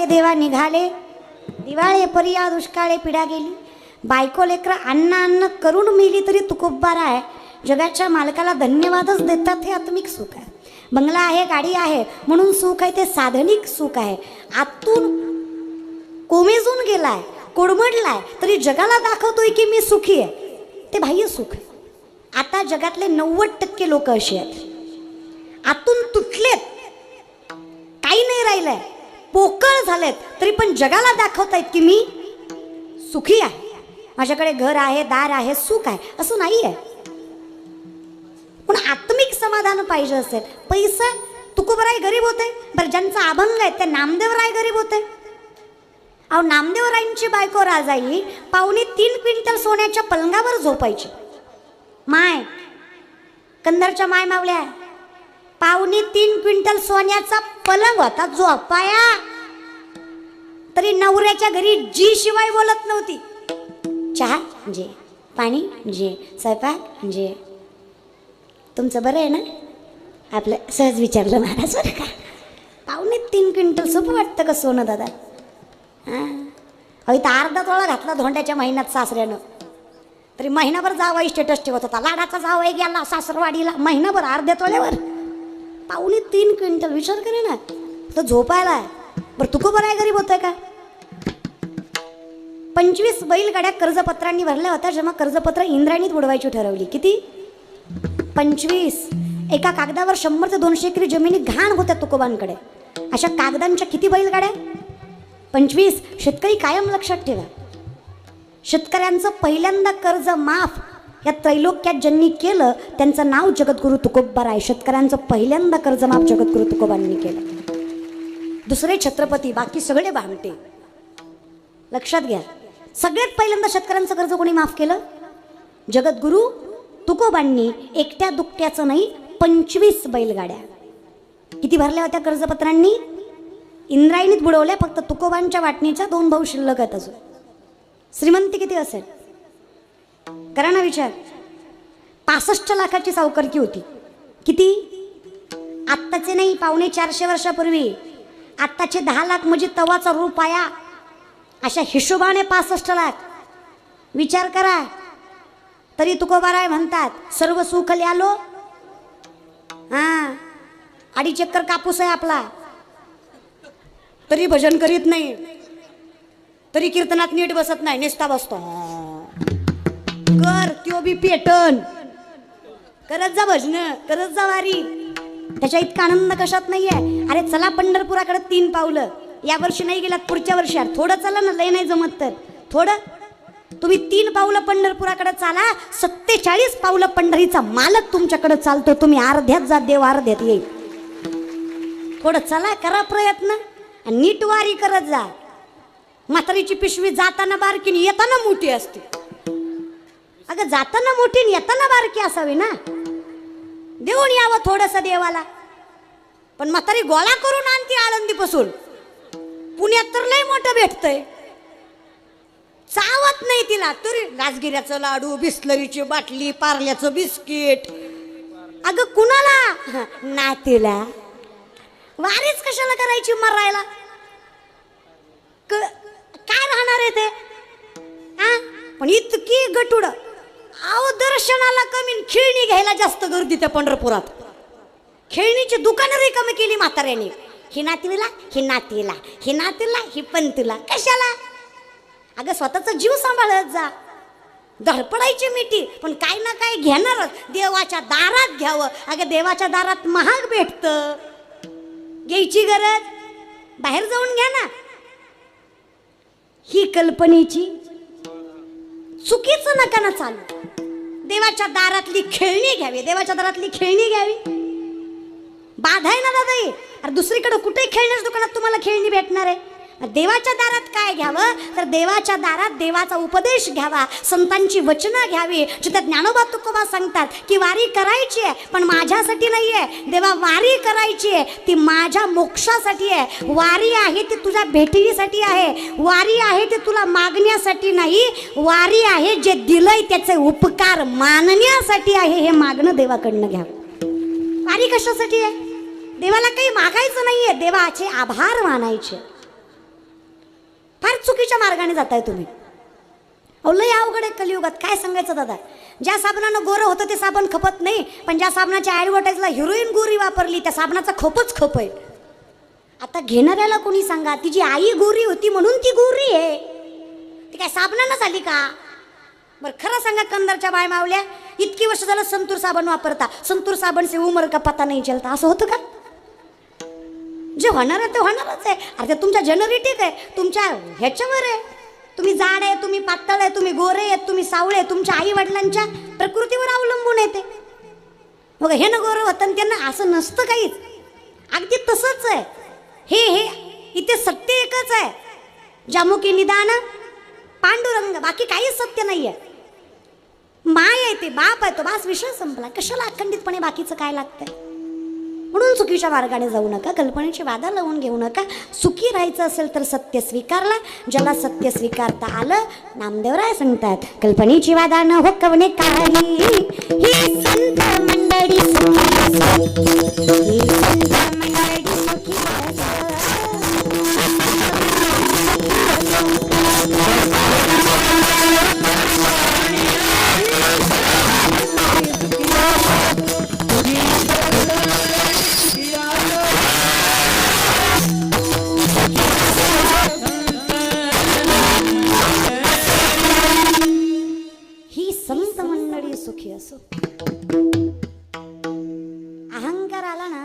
आले देवा निघाले. दिवाळे परिया दुष्काळे पिढा गेली. बायको लेकर अन्न अन्न करून मिली तरी तुकोब्बार आहे. जगाच्या मालकाला धन्यवादच देतात हे आत्मिक सुख आहे. बंगला आहे गाडी आहे म्हणून सुख आहे ते साधनिक सुख आहे. आतून कोमेजून गेलाय कोडमडलाय तरी जगाला दाखवतोय की मी सुखी आहे. ते बाह्य सुख आहे. आता जगातले नव्वद टक्के लोक असे आहेत. आतून तुटलेत. काही नाही राहिलंय. पोकळ झालेत. तरी पण जगाला दाखवतायत की मी सुखी आहे. माझ्याकडे घर आहे दार आहे सुख आहे असं नाही आहे पण आत्मिक समाधान पाहिजे असेल. पैसा तुकोबराय गरीब होते बरं ज्यांचा अभंग आहे त्या नामदेवराय गरीब होते. अहो नामदेवरायांची बायको राजाई पाहुणे तीन क्विंटल सोन्याच्या पलंगावर झोपायची. माय कंदरच्या माय मावल्या पावणे तीन क्विंटल सोन्याचा पलंग होता झोपाया. तरी नवऱ्याच्या घरी जी शिवाय बोलत नव्हती. चहा जे पाणी जे स्वयंपाक जे तुमचं बरं आहे ना? आपलं सहज विचारलं महाराज बरं का? पावणे तीन क्विंटल सोपं वाटतं का सोनं दादा? हां? अहो इथं अर्धा तोळा घातला धोंड्याच्या महिन्यात सासऱ्यानं. तरी महिनाभर जावाई स्टेटस ठेवत होता. लाडाचा जावाई गेला सासरवाडीला महिनाभर अर्ध्या तोल्यावर पावणे तीन क्विंटल. विचार करे ना. तर झोपायला आहे. बरं तुको बरं आहे गरीब होतं का? पंचवीस बैलगाड्या कर्जपत्रांनी भरल्या होत्या जेव्हा कर्जपत्र इंद्रायणीत बुडवायची ठरवली. किती? पंचवीस. एका कागदावर शंभर ते दोनशे एकरी जमिनी घाण होत्या तुकोबांकडे. अशा कागदांच्या किती बैलगाड्या? पंचवीस. शेतकरी कायम लक्षात ठेवा. शेतकऱ्यांचं पहिल्यांदा कर्ज माफ या त्रैलोक्यात ज्यांनी केलं त्यांचं नाव जगद्गुरु तुकोब्बार आहे शेतकऱ्यांचं पहिल्यांदा कर्ज माफ जगद्गुरु तुकोबांनी केलं. दुसरे छत्रपती बाकी सगळे भामटे. लक्षात घ्या. सगळ्यात पहिल्यांदा शेतकऱ्यांचं कर्ज कोणी माफ केलं? जगद्गुरु तुकोबांनी. एकट्या दुकट्याचं नाही पंचवीस बैलगाड्या. किती भरल्या होत्या कर्जपत्रांनी? इंद्रायणीत बुडवल्या फक्त तुकोबांच्या वाटणीच्या दोन भाऊ शिल्लक आहेत अजून. श्रीमंती किती असेल? करा ना विचार. पासष्ट लाखाची सावकारकी होती? किती? आत्ताचे नाही पावणे चारशे वर्षापूर्वी. आत्ताचे दहा लाख म्हणजे तवाचा रुपया. अशा हिशोबाने पासष्ट लाख. विचार करा. तरी तुकोबाराय म्हणतात सर्व सुख आलो हा. आडी चक्कर कापूस आहे आपला. तरी भजन करीत नाही. तरी कीर्तनात नीट बसत नाही नेसता बसतो. कर त्यो बी पेटन. करत जा भजन करत जा वारी. त्याच्या इतका आनंद कशात नाहीये? अरे चला पंढरपुराकडे तीन पावलं. या वर्षी नाही गेलात पुढच्या वर्षात थोडं चला ना लय नाही जमत तर. थोडं. तुम्ही तीन पावलं पंढरपुराकडे चाला सत्तेचाळीस पावलं पंढरीचा मालक तुमच्याकडे चालतो. तुम्ही अर्ध्यात जा देव अर्ध्यात येईल. थोडं चला करा प्रयत्न आणि नीट वारी करत जा. म्हातारीची पिशवी जाताना बारकीन येताना मोठी असते. अगं जाताना मोठी येताना बारकी असावी ना. देऊन यावं थोडस देवाला. पण म्हातारी गोळा करून आणती आळंदीपासून. पुण्यात तर लय मोठं भेटतंय. चावत नाही तिला. तरी राजगिऱ्याचं लाडू बिस्लरीची बाटली पार्ल्याचं बिस्किट. अगं कुणाला? नातीला वारीच कशाला करायची मरायला? क- काय राहणार आहे ते? हा पण इतकी गटुड. अहो दर्शनाला कमी खेळणी घ्यायला जास्त गर्दी त्या पंढरपुरात. खेळणीची दुकानं रिकामी केली म्हाताऱ्याने. ही नातीला ही नातीला ही नातीला ही पंतीला. कशाला? अगं स्वतःचा जीव सांभाळत जा. धडपडायची मिठी पण काय ना काय घेणारच. देवाच्या दारात घ्यावं. अगं देवाच्या दारात महाग भेटतं. घ्यायची गरज? बाहेर जाऊन घ्या ना. ही कल्पनेची चुकीचं नका ना चालू. देवाच्या दारातली खेळणी घ्यावी देवाच्या दारातली खेळणी घ्यावी. बाधा आहे ना दादा ही? अरे दुसरीकडे कुठेही खेळण्याच्या दुकानात तुम्हाला खेळणी भेटणार आहे? देवाच्या दारात काय घ्यावं? तर देवाच्या दारात देवाचा उपदेश घ्यावा. संतांची वचनं घ्यावी. जिथे ज्ञानोबा तुकोबा सांगतात की वारी करायची आहे पण माझ्यासाठी नाही आहे देवा वारी करायची आहे. ती माझ्या मोक्षासाठी आहे. वारी आहे ती तुझ्या भेटीसाठी आहे. वारी आहे ते तुला मागण्यासाठी नाही. वारी आहे जे दिलंय त्याचे उपकार मानण्यासाठी आहे हे मागणं देवाकडनं घ्यावं. वारी कशासाठी आहे? देवाला काही मागायचं नाही आहे देवाचे आभार मानायचे. फार चुकीच्या मार्गाने जाताय तुम्ही. अहो लय अवघड आहे कलियुगात. काय सांगायचं दादा? ज्या साबणानं गोरं होतं ते साबण खपत नाही पण ज्या साबणाच्या ॲडव्हर्टाईजला हिरोईन गोरी वापरली त्या साबणाचा खपच खप आहे. आता घेणाऱ्याला कोणी सांगा तिची आई गोरी होती म्हणून ती गोरी आहे. ती काय साबणानं झाली का? बरं खरं सांगा कंदरच्या बाय मावल्या इतकी वर्ष झालं संतूर साबण वापरता. संतूर साबण से उमर का पता नाही चलता. असं होतं का? जे होणार आहे ते होणारच आहे. अरे ते तुमच्या जेनरेटिक आहे. तुमच्या ह्याच्यावर आहे. तुम्ही जाड आहे तुम्ही पातळ आहे तुम्ही गोरे आहेत तुम्ही सावळे आहे तुमच्या आई वडिलांच्या प्रकृतीवर अवलंबून येते मग हे न गोरं होतं त्यांना असं नसतं काहीच. अगदी तसंच आहे. हे हे इथे सत्य एकच आहे. जामुकी निदान पांडुरंग बाकी काहीच सत्य नाही आहे माय आहे ते बाप आहे तो. बास विषय संपला. कशाला अखंडितपणे बाकीचं काय लागतंय? म्हणून चुकीच्या मार्गाने जाऊ नका कल्पनेची वादा लावून घेऊ नका. सुखी राहायचं असेल तर सत्य स्वीकारला. ज्याला सत्य स्वीकारता आलं नामदेवराय सांगतात कल्पनेची वादा न हो कवने काही. ही संत मंडळी सुखी ही संत मंडळी सुखी सुखी असो. अहंकार आला ना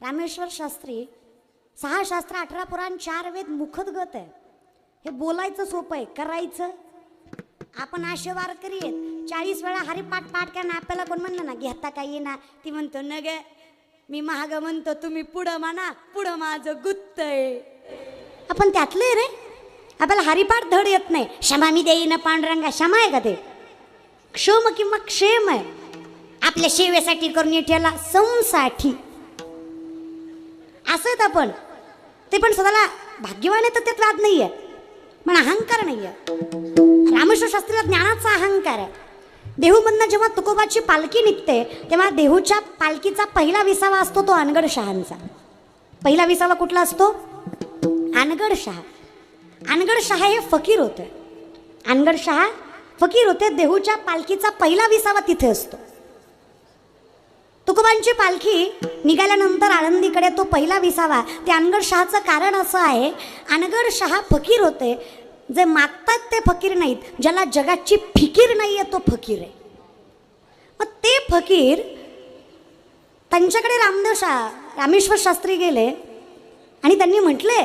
रामेश्वर शास्त्री सहा शास्त्र अठरा पुराण चार वेद मुखदगत आहे. हे बोलायचं सोपं आहे करायचं. आपण असे वारकरी आहेत. चाळीस वेळा हरिपाठ पाठ काय ना आपल्याला कोण म्हणलं ना घेता काय येईना. ती म्हणतो न गे मी महाग म्हणतो तुम्ही पुढं म्हणा पुढं माझं गुत्त आहे आपण त्यातले रे. आपल्याला हरिपाठ धड येत नाही. क्षमा मी देईन पांडुरंगा क्षमा आहे का ते? क्षम किंवा क्षेम आहे. आपल्या सेवेसाठी करून ठेवला संसाठी असं आहेत आपण. ते पण स्वतःला भाग्यवान आहे तर त्यात वाद आहे पण अहंकार नाहीये. रामेश्वर शास्त्रीला ज्ञानाचा अहंकार आहे. देहूमधनं जेव्हा तुकोबाची पालखी निघते तेव्हा देहूच्या पालखीचा पहिला विसावा असतो तो अनगड शहांचा. पहिला विसावा कुठला असतो? अनगड शहा. अनगड शहा हे फकीर होते. अनगड शहा फकीर होते देहूच्या पालखीचा पहिला विसावा तिथे असतो. तुकोबांची पालखी निघाल्यानंतर आळंदीकडे तो पहिला विसावा ते अनगड शहाचं कारण असं आहे अनगड शहा फकीर होते जे मागतात ते फकीर नाहीत ज्याला जगाची फिकीर नाही आहे तो फकीर आहे. मग ते फकीर त्यांच्याकडे रामदेव शा रामेश्वर शास्त्री गेले आणि त्यांनी म्हटले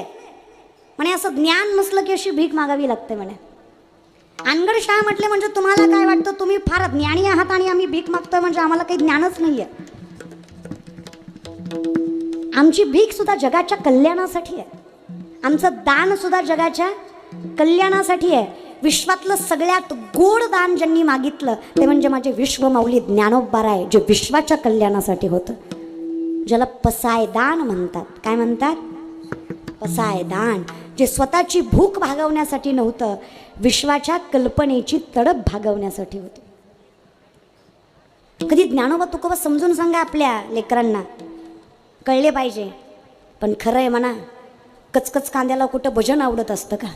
म्हणे असं ज्ञान नसलं की अशी भीक मागावी लागते म्हणे. अनगड शाह म्हटले म्हणजे तुम्हाला काय वाटतं? तुम्ही फार ज्ञानी आहात आणि आम्ही भीक मागतोय म्हणजे आम्हाला काही ज्ञानच नाहीये. आमची भीक सुद्धा जगाच्या कल्याणासाठी आहे. आमचं दान सुद्धा जगाच्या कल्याणासाठी आहे. विश्वातलं सगळ्यात गोड दान ज्यांनी मागितलं ते म्हणजे माझे विश्वमाऊली आहे जे विश्वाच्या कल्याणासाठी होतं. ज्याला पसायदान म्हणतात. काय म्हणतात? पसायदान जे स्वतःची भूक भागवण्यासाठी नव्हतं विश्वाच्या कल्पनेची तडप भागवण्यासाठी होती. कधी ज्ञानोबा तुकोबा समजून सांगा आपल्या लेकरांना. कळले पाहिजे. पण खरं आहे म्हणा कचकच कांद्याला कुठं भजन आवडत असतं का?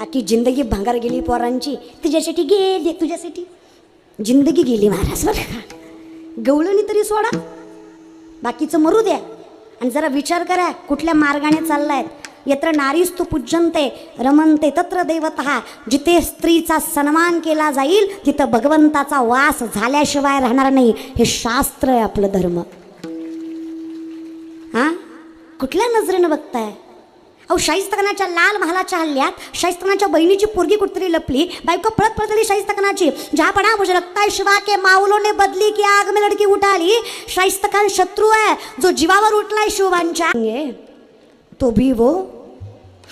आखी जिंदगी भांगार गेली पोरांची तुझ्यासाठी गेली तुझ्यासाठी. जिंदगी गेली महाराज बरं का? गवळणी तरी सोडा. बाकीचं मरू द्या. आणि जरा विचार करा कुठल्या मार्गाने चाललायत? यत्र नारीस्तु पूज्यंते रमनते तत्र देवता जिथे स्त्रीचा सन्मान केला जाईल तिथं भगवंताचा वास झाल्याशिवाय राहणार नाही. हे शास्त्र आहे आपलं धर्म. हा कुठल्या नजरेनं बघताय? अहो शाहिस्तकनाच्या लाल महालाच्या हल्ल्यात शाहिस्तकनाच्या बहिणीची पोरगी कुठतरी लपली बायको पळत पळत आली शाहिस्तकनाची जहापणा मुझे लगता है शिवा के माऊलोने बदली की आग में लड़की उठाली. शाहिस्तखान शत्रू आहे जो जीवावर उठलाय शिवांच्या तो भी वो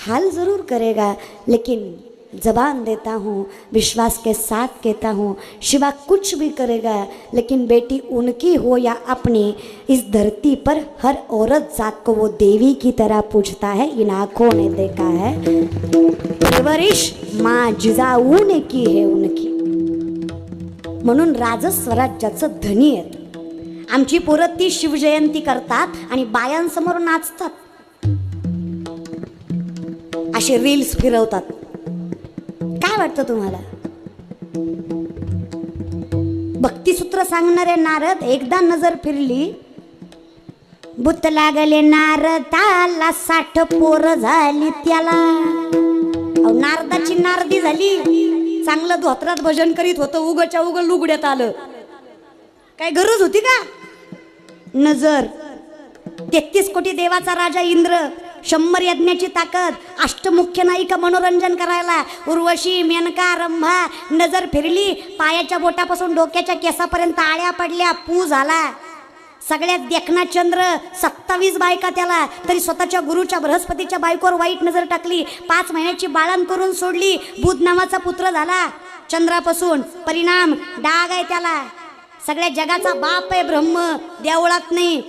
हाल जरूर करेगा लेकिन जबान देता हूँ विश्वास के साथ कहता हूँ शिवा कुछ भी करेगा लेकिन बेटी उनकी हो या अपनी इस धरती पर हर औरत जात को वो देवी की तरह पूछता है इन आँखों ने देखा है। परवरिश माँ जिजाऊ ने की है उनकी। म्हणून राजस्वराज्याचं धनी आहेत। आमची पोरं ती शिवजयंती करतात आणि बायांसमोर नाचतात। असे रील्स फिरवतात. काय वाटतं तुम्हाला? भक्तिसूत्र सांगणारे नारद एकदा नजर फिरली. बुत लागले नारदाला साठ पोर झाली त्याला. अहो, नारदाची नारदी झाली. चांगलं धोत्रात भजन करीत होतं उगच्या उग लुगड्यात आलं. काय गरज होती का? नजर. तेहतीस कोटी देवाचा राजा इंद्र. शंभर यज्ञाची ताकद अष्टमुख्य नायिका मनोरंजन करायला. उर्वशी मेनका रंभा नजर फिरली पायाच्या बोटापासून डोक्याच्या केसापर्यंत आळ्या पडल्या पू झाला. सगळ्यात देखना चंद्र सत्तावीस बायका त्याला तरी स्वतःच्या गुरुच्या बृहस्पतीच्या बायकोवर वाईट नजर टाकली पाच महिन्याची बाळण करून सोडली बुध नावाचा पुत्र झाला. चंद्रापासून परिणाम डाग आहे त्याला. सगळ्या जगाचा बाप आहे ब्रह्म देवळात नाही.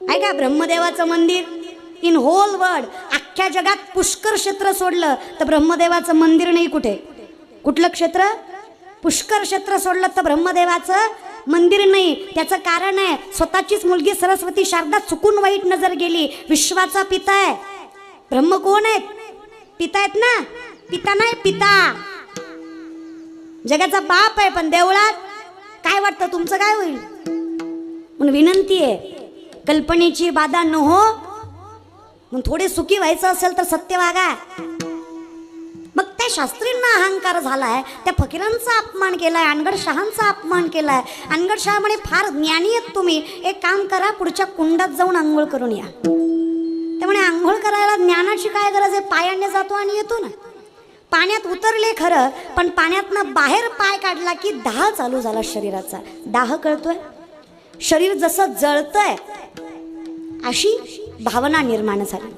आहे का ब्रह्मदेवाचं मंदिर? इन होल वर्ल्ड अख्ख्या जगात पुष्कर क्षेत्र सोडलं तर ब्रह्मदेवाचं मंदिर नाही कुठे? कुठलं क्षेत्र? पुष्कर क्षेत्र सोडलं तर ब्रह्मदेवाचं मंदिर नाही. त्याचं कारण आहे स्वतःचीच मुलगी सरस्वती शारदा चुकून वाईट नजर गेली. विश्वाचा पिता आहे. ब्रह्म कोण आहेत? पिता आहेत ना? पिता नाही पिता. जगाचा बाप आहे पण देवळात काय वाटतं तुमचं काय होईल? म्हणून विनंती आहे कल्पनेची बाधा न हो मग थोडे सुखी व्हायचं असेल तर सत्य वागा. मग त्या शास्त्रींना अहंकार झालाय त्या फकीरांचा अपमान केलाय अनगड शहांचा अपमान केलाय. अनगड शहा म्हणे फार ज्ञानी आहेत तुम्ही. एक काम करा पुढच्या कुंडात जाऊन आंघोळ करून या. त्यामुळे आंघोळ करायला ज्ञानाची काय गरज आहे? पायाने जातो आणि येतो ना. पाण्यात उतरले खरं पण पाण्यातनं बाहेर पाय काढला की दाह चालू झाला शरीराचा. दाह कळतोय? शरीर जसं जळतंय अशी भावना निर्माण झाली.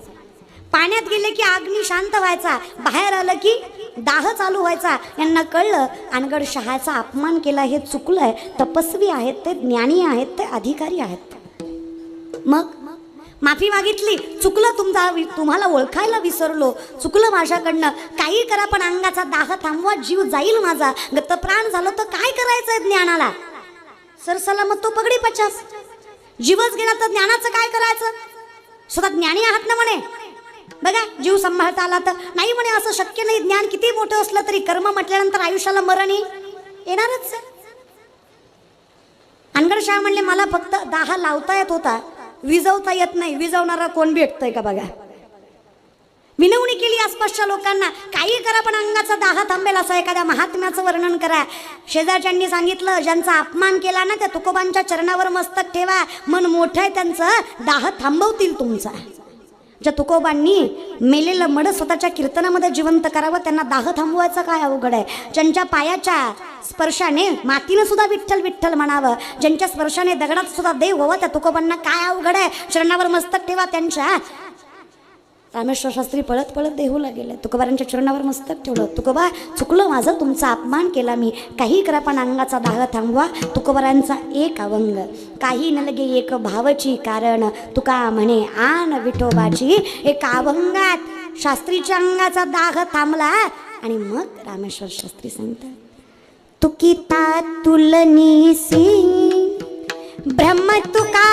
पाण्यात गेले की अग्नी शांत व्हायचा. बाहेर आलं की दाह चालू व्हायचा. यांना कळलं अनगड शहाचा अपमान केला हे चुकलं आहे तपस्वी आहेत ते ज्ञानी आहेत ते अधिकारी आहेत मग? माफी मागितली. चुकलं तुमचा तुम्हाला ओळखायला विसरलो. चुकलं माझ्याकडनं. काही करा पण अंगाचा दाह थांबवा जीव जाईल माझा. गतप्राण झालं तर काय करायचंय ज्ञानाला? सर सलामत तो पगडी पचास. जीवच गेला तर ज्ञानाचं काय करायचं? स्वतः ज्ञानी आहात ना म्हणे? बघा जीव सांभाळता आला तर. नाही म्हणे असं शक्य नाही. ज्ञान किती मोठं असलं तरी कर्म म्हटल्यानंतर आयुष्याला मरण येणारच. आहे. अनगड शाह म्हणले मला फक्त दहा लावता येत होता. विजवता येत नाही. विजवणारा कोण भेटतोय का बघा? विनवणी केली आसपासच्या लोकांना. काही करा पण अंगाचा दाह थांबेल असं एखाद्या महात्म्याचं वर्णन करा. शेजारच्यांनी सांगितलं ज्यांचा अपमान केला ना त्या तुकोबांच्या चरणावर मस्तक ठेवा. मन मोठं आहे त्यांचं दाह थांबवतील तुमचा. ज्या तुकोबांनी मेलेलं मड स्वतःच्या कीर्तनामध्ये जिवंत करावं त्यांना दाह थांबवायचं काय अवघड आहे? ज्यांच्या पायाच्या स्पर्शाने मातीनं सुद्धा विठ्ठल विठ्ठल म्हणावं. ज्यांच्या स्पर्शाने दगडात सुद्धा देव व्हावं त्या तुकोबांना काय अवघड आहे? चरणावर मस्तक ठेवा त्यांच्या. रामेश्वर शास्त्री पळत पळत देहूला गेले तुकोबारांच्या चरणावर मस्तक ठेवलं. तुकोबा चुकलं माझं तुमचा अपमान केला मी. काही करा पण अंगाचा दाह थांबवा. तुकोबारांचा एक अवंग. काही न लगे एक भावची कारण. तुका म्हणे आन विठोबाची. एक अवंगात शास्त्रीच्या अंगाचा दाह थांबला. आणि मग रामेश्वर शास्त्री सांगतात तुकिता तुलनीसी ब्रह्म तुका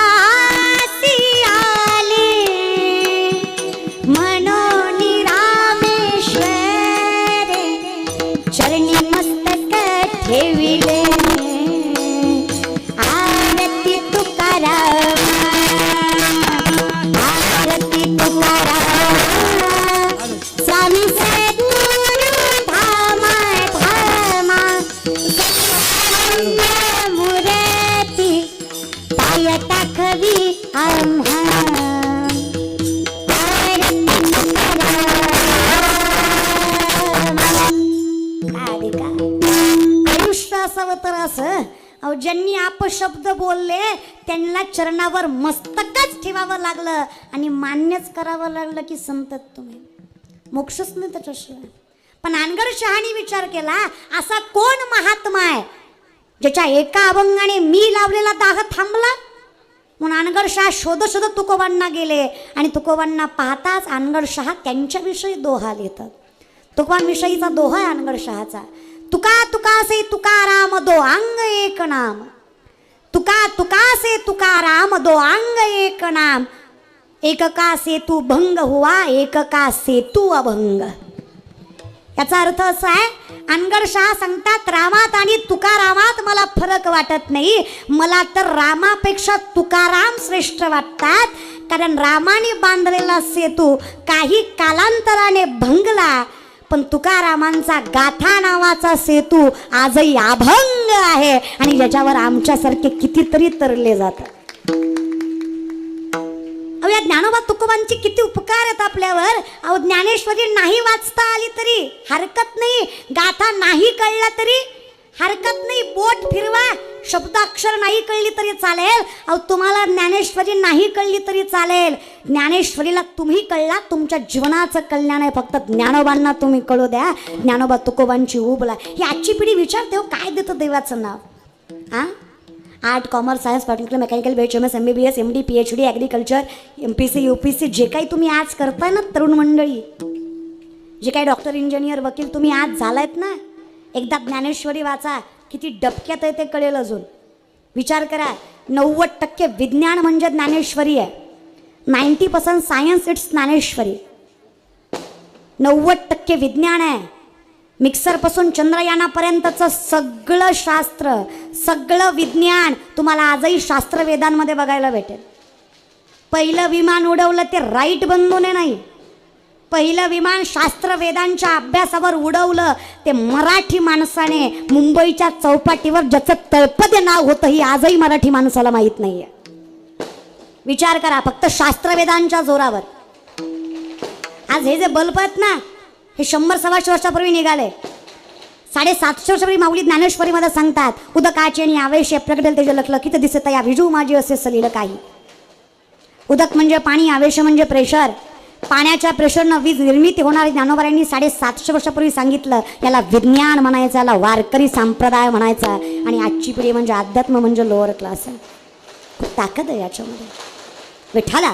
अहो ज्यांनी अपशब्द बोलले त्यांना चरणावर मस्तकच ठेवावं लागलं. आणि मान्यच करावं लागलं की संतत तुम्ही मोक्षच नाही त्याच्याशिवाय पण अनगड शहानी विचार केला असा कोण महात्मा आहे? ज्याच्या एका अभंगाने मी लावलेला दाह थांबला? म्हणून अनगड शहा शोध शोधत तुकोबांना गेले आणि तुकोबांना पाहताच अनगड शहा त्यांच्याविषयी दोहा लिहितात. तुकोबांविषयीचा दोहा आहे अनगड शहाचा. तुका तुका से तुकाराम दो अंग एक नाम. तुका तुका से तुकाराम दो अंग एक नाम. एक का सेतू भंग हुआ एक का सेतू अभंग. याचा अर्थ असा आहे अनगड शाह सांगतात रामात आणि तुकारामात मला फरक वाटत नाही. मला तर रामापेक्षा तुकाराम श्रेष्ठ वाटतात. कारण रामाने बांधलेला सेतू काही कालांतराने भंगला पण तुकारामांचा गाथा नावाचा सेतू आजही अभंग आहे आणि ज्याच्यावर आमच्यासारखे कितीतरी तरले जातात. ज्ञानोबा तुकोबांचे किती उपकार आहेत आपल्यावर. अहो ज्ञानेश्वरी नाही वाचता आली तरी हरकत नाही. गाथा नाही कळला तरी हरकत नाही. बोट फिरवा. शब्दाक्षर नाही कळली तरी चालेल. अहो तुम्हाला ज्ञानेश्वरी नाही कळली तरी चालेल. ज्ञानेश्वरीला तुम्ही कळला तुमच्या जीवनाचं कल्याण आहे. फक्त ज्ञानोबांना तुम्ही कळू द्या. ज्ञानोबा तुकोबांची उबला. ही आजची पिढी विचारते हो काय देतं देवाचं नाव? हां art commerce science particular mechanical B H M S M B B S M D P H D agriculture M P C U P C J काही तुम्ही आज करताय ना तरुण मंडळी जे काही डॉक्टर इंजिनियर वकील तुम्ही आज झालायत ना एकदा ज्ञानेश्वरी वाचा किती डबक्यात आहे ते कळेल अजून. विचार करा नव्वद टक्के विज्ञान म्हणजे ज्ञानेश्वरी आहे. Ninety percent science it's Dnyaneshwari. नव्वद टक्के विज्ञान आहे. मिक्सरपासून चंद्रयानापर्यंतचं सगळं शास्त्र सगळं विज्ञान तुम्हाला आजही शास्त्रवेदांमध्ये बघायला भेटेल. पहिलं विमान उडवलं ते राईट बंधूने नाही. पहिलं विमान शास्त्रवेदांच्या अभ्यासावर उडवलं ते मराठी माणसाने मुंबईच्या चौपाटीवर ज्याचं तळपदे नाव होतं ही आजही मराठी माणसाला माहीत नाही विचार करा फक्त शास्त्रवेदांच्या जोरावर. आज हे जे बल्ब आहेत ना हे शंभर सव्वाशे वर्षापूर्वी निघाले. साडेसातशे वर्षापूर्वी माऊली ज्ञानेश्वरीमध्ये सांगतात उदकाचे आणि आवेशे प्रगटेल तेज लखलं किती दिसत या विजू माझी असे सलील काही. उदक म्हणजे पाणी आवेश म्हणजे प्रेशर. पाण्याच्या प्रेशरनं वीज निर्मिती होणारी ज्ञानोबाऱ्यांनी साडेसातशे वर्षापूर्वी सांगितलं याला विज्ञान म्हणायचं याला वारकरी संप्रदाय म्हणायचा आणि आजची पिढी म्हणजे अध्यात्म म्हणजे लोअर क्लास आहे. खूप ताकद आहे याच्यामध्ये. विठाला